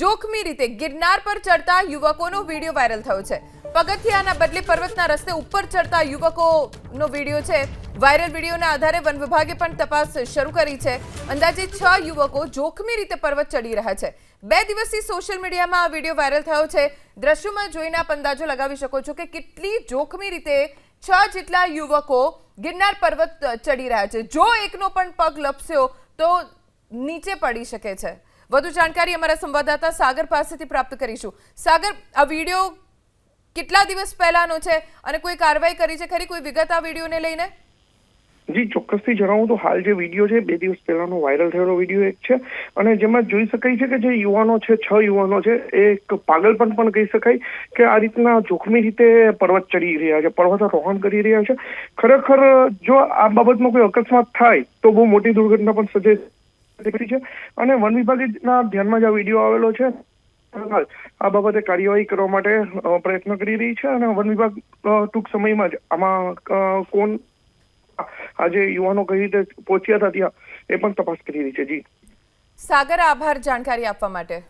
જોખમી રીતે ગિરનાર પર ચડતા યુવકોનો વીડિયો વાયરલ થયો છે. પગથિયાના બદલે પર્વતના રસ્તે ઉપર ચડતા યુવકોનો વીડિયો છે. વાયરલ વિડીયોના આધારે વન વિભાગે પણ તપાસ શરૂ કરી છે. અંદાજે છ યુવકો જોખમી રીતે પર્વત ચડી રહ્યા છે. બે દિવસથી સોશિયલ મીડિયામાં આ વીડિયો વાયરલ થયો છે. દ્રશ્યોમાં જોઈને આપ અંદાજો લગાવી શકો છો કે કેટલી જોખમી રીતે છ જેટલા યુવકો ગિરનાર પર્વત ચડી રહ્યા છે. જો એકનો પણ પગ લપસ્યો તો નીચે પડી શકે છે. વધુ જાણકારી અમારા સંવાદદાતા સાગર પાસેથી પ્રાપ્ત કરીશું. સાગર, આ વીડિયો કેટલા દિવસ પહેલાનો છે અને કોઈ કાર્યવાહી કરી છે? ખરી કોઈ વિગત આ વિડીયોને લઈને? જી, ચોક્કસથી જણાવું તો હાલ જે વીડિયો છે, બે દિવસ પહેલાનો વાયરલ થયેલો વીડિયો એક છે. અને જેમાં જોઈ શકાય છે કે જે યુવાનો છે, છ યુવાનો છે એક પાગલપણ પણ કહી શકાય કે આ રીતના જોખમી રીતે પર્વત ચડી રહ્યા છે પર્વતારોહણ કરી રહ્યા છે. ખરેખર જો આ બાબતમાં કોઈ અકસ્માત થાય તો બહુ મોટી દુર્ઘટના પણ સર્જાઈ શકે છે. અને વન વિભાગના ધ્યાનમાં જ વીડિયો આવેલો છે. આ બાબતે કાર્યવાહી કરવા માટે પ્રયત્ન કરી રહી છે અને વન વિભાગ ટૂંક સમયમાં જ આમાં કોણ આ જે યુવાનો કઈ રીતે પહોંચ્યા હતા ત્યાં એ પણ તપાસ કરી રહી છે. જી. સાગર, આભાર જાણકારી આપવા માટે.